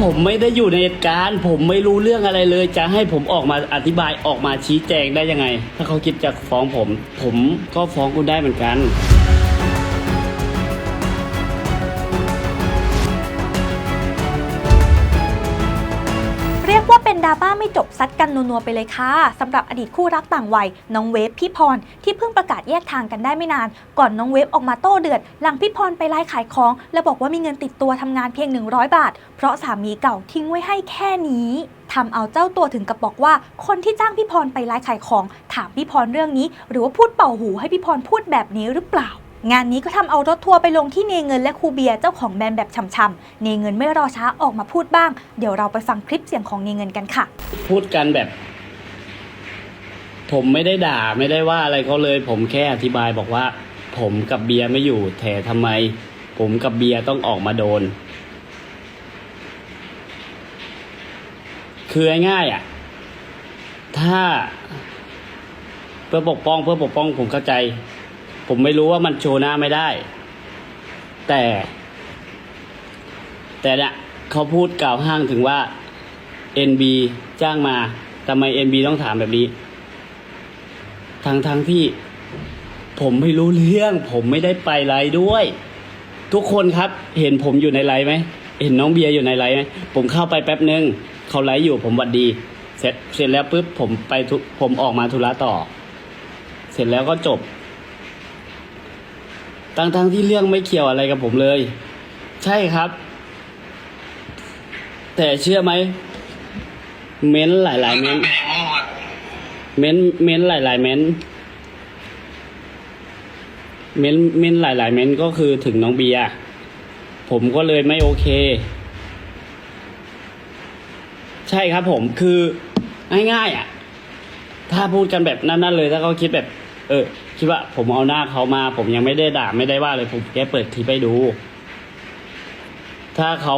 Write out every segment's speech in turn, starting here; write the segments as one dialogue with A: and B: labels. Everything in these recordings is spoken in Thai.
A: ผมไม่ได้อยู่ในเหตุการณ์ ผมไม่รู้เรื่องอะไรเลย จะให้ผมออกมาอธิบายออกมาชี้แจงได้ยังไง ถ้าเขาคิดจะฟ้องผม ผมก็ฟ้องคุณได้เหมือนกัน
B: ราเป็นดราม่าไม่จบซัดกันนัวๆไปเลยค่ะสำหรับอดีตคู่รักต่างวัยน้องเวฟพี่พรที่เพิ่งประกาศแยกทางกันได้ไม่นาน ก่อนน้องเวฟออกมาโต้เดือด หลังพี่พรไปไลฟ์ขายของ และบอกว่ามีเงินติดตัวทำงานเพียง 100 บาท เพราะสามีเก่าทิ้งไว้ให้แค่นี้ทำเอาเจ้าตัวถึงกับบอกว่า คนที่จ้างพี่พรไปไลฟ์ขายของ ถามพี่พรเรื่องนี้ หรือว่าพูดเป่าหูให้พี่พรพูดแบบนี้หรือเปล่า งานนี้ก็ทำเอารถทัวร์ไปลงที่เนเงินและครูเบียร์เจ้าของแบรนด์แบบช่ำๆ เนเงินไม่รอช้าออกมาพูดบ้าง เดี๋ยวเราไปฟังคลิปเสียงของเนเงินกันค่ะ
A: พูดกันแบบ ผมไม่ได้ด่าไม่ได้ว่าอะไรเขาเลย ผมแค่อธิบายบอกว่า ผมกับเบียร์ไม่อยู่แต่ทำไม ผมกับเบียร์ต้องออกมาโดน คือง่ายๆอะ ถ้า เพื่อปกป้อง เพื่อปกป้องผมเข้าใจ ผมไม่รู้ว่ามันโชว์หน้าไม่ได้ แต่ แต่เนี่ยเขาพูดกล่าวห้างถึงว่า NB จ้างมาทำไม NB ต้องถามแบบนี้ ทั้งทั้งที่ ผมไม่รู้เรื่อง ผมไม่ได้ไปไลฟ์ด้วย ทุกคนครับ เห็นผมอยู่ในไลฟ์ไหมเห็นน้องเบียร์อยู่ในไลฟ์ไหมผมเข้าไปแป๊บนึงเขาไลฟ์อยู่ผมวัดดี เสร็จเสร็จแล้วปุ๊บผมไปผมออกมาธุระต่อ เสร็จแล้วก็จบ ทั้งทั้งที่เรื่องไม่เกี่ยวอะไรกับผมเลย ใช่ครับ แต่เชื่อไหม เม้นหลายหลาย ๆ เม้น เม้นเม้นหลายหลายๆเม้นเม้นเม้นหลายหลาย ๆ เม้นก็คือถึงน้องเบียร์ผมก็เลยไม่โอเค ใช่ครับผมคือง่ายๆอะ ถ้าพูดกันแบบนั้นๆเลย ถ้าเขาคิดแบบ เออ คิดว่า ผมเอาหน้าเขามา ผมยังไม่ได้ด่าไม่ได้ว่าเลย ผมแค่เปิดคลิปให้ดู ถ้าเขา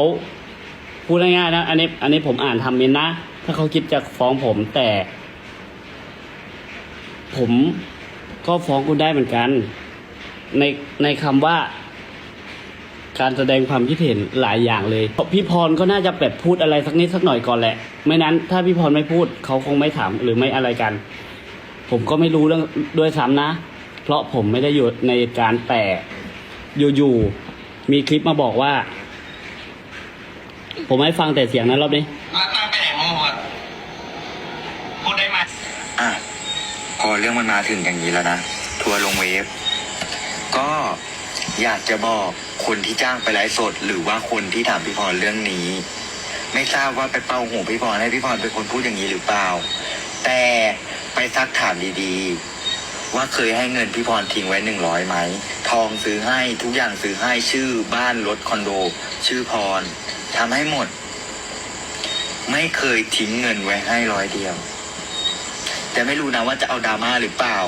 A: พูดง่ายๆนะ อันนี้ อันนี้ผมอ่านทำเมนนะ ถ้าเขาคิดจะฟ้องผมแต่ ผมก็ฟ้องคุณได้เหมือนกัน ในในคำว่าการแสดงความคิดเห็นหลายอย่างเลย พี่พรก็น่าจะแบบพูดอะไรสักนิดสักหน่อยก่อนแหละ ไม่นั้น ถ้าพี่พรไม่พูดเขาคงไม่ถามหรือไม่อะไรกัน ผมก็ไม่รู้เรื่องด้วยซ้ำนะ เพราะผมไม่ได้อยู่ในเหตุการณ์แต่อยู่ๆมีคลิปมาบอกว่า ผมให้ฟังแต่เสียงนั้นรอบนี้
C: แล้วตั้งไปไหนมั่วพูดได้ไหม
D: อะพอเรื่องมันมาถึงอย่างนี้แล้วนะ ทัวร์ลงเวฟก็อยากจะบอกคนที่จ้างไปไลฟ์สด หรือว่าคนที่ถามพี่พรเรื่องนี้ ไม่ทราบว่าไปเป้าหูพี่พรให้พี่พรเป็นคนพูดอย่างนี้หรือเปล่า แต่ไปซักถามดีๆ ว่าเคยให้เงินพี่พรทิ้งไว้หนึ่งร้อยไหม ทองซื้อให้ทุกอย่างซื้อให้ชื่อบ้านรถคอนโด ชื่อพรทำให้หมด ไม่เคยทิ้งเงินไว้ให้ร้อยเดียว แต่ไม่รู้นะว่าจะเอาดราม่าหรือเปล่า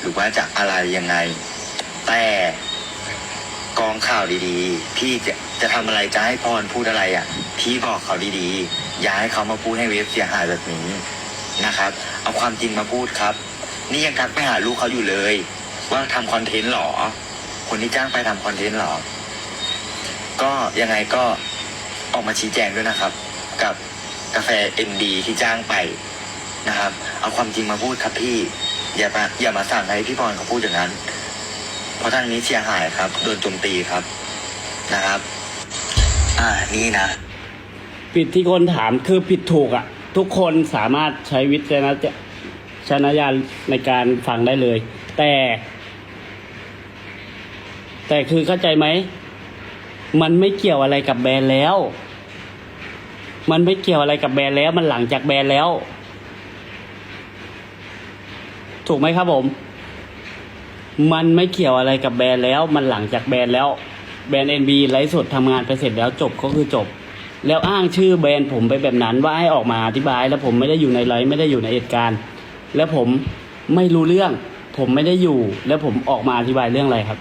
D: หรือว่าจะอะไรยังไง แต่กองข่าวดีๆ พี่จะจะทำอะไรจะให้พรพูดอะไรอะ พี่บอกเขาดีๆ อย่าให้เขามาพูดให้เวฟเสียหายแบบนี้นะครับ เอาความจริงมาพูดครับ นี่ยังทักไปหาลูกเขาอยู่เลย ว่าทำคอนเทนต์หรอ คนที่จ้างไปทำคอนเทนต์หรอ ก็ยังไงก็ออกมาชี้แจงด้วยนะครับ กับกาแฟเอ็นดีที่จ้างไปนะครับ เอาความจริงมาพูดครับพี่ อย่ามาอย่ามาสั่งให้พี่พรเขาพูดอย่างนั้น เพราะท่างนี้เสียหายครับโดนโจมตีครับนะครับ อ่านี่นะ
A: ผิดที่คนถามคือผิดถูกอะ่ะ ทุกคนสามารถใช้วิจารณ ชนญาณในการฟังได้เลย แต่ แต่คือเข้าใจไหม มันไม่เกี่ยวอะไรกับแบรนด์แล้ว มันไม่เกี่ยวอะไรกับแบรนด์แล้ว มันหลังจากแบรนด์แล้ว ถูกไหมครับผม มันไม่เกี่ยวอะไรกับแบรนด์แล้ว มันหลังจากแบรนด์แล้ว แบรนด์ NB ไลฟ์สดทำงานไปเสร็จแล้วจบก็คือจบแล้วอ้างชื่อแบรนด์ผมไปแบบนั้นว่าให้ออกมาอธิบาย แล้วผมไม่ได้อยู่ในไลฟ์ไม่ได้อยู่ในเหตุการณ์ แล้วผมไม่รู้เรื่อง ผมไม่ได้อยู่ แล้วผมออกมาอธิบายเรื่องอะไรครับ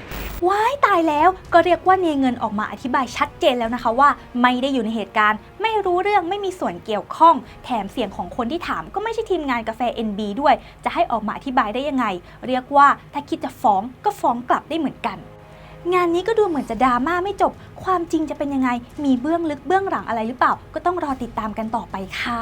B: ว้ายตายแล้วก็เรียกว่าเนเงินออกมาอธิบายชัดเจนแล้วนะคะว่า ไม่ได้อยู่ในเหตุการณ์ ไม่รู้เรื่องไม่มีส่วนเกี่ยวข้อง แถมเสียงของคนที่ถามก็ไม่ใช่ทีมงานกาแฟ NB ด้วย จะให้ออกมาอธิบายได้ยังไง เรียกว่าถ้าคิดจะฟ้องก็ฟ้องกลับได้เหมือนกัน งานนี้ก็ดูเหมือนจะดราม่าไม่จบ ความจริงจะเป็นยังไง มีเบื้องลึกเบื้องหลังอะไรหรือเปล่า ก็ต้องรอติดตามกันต่อไปค่ะ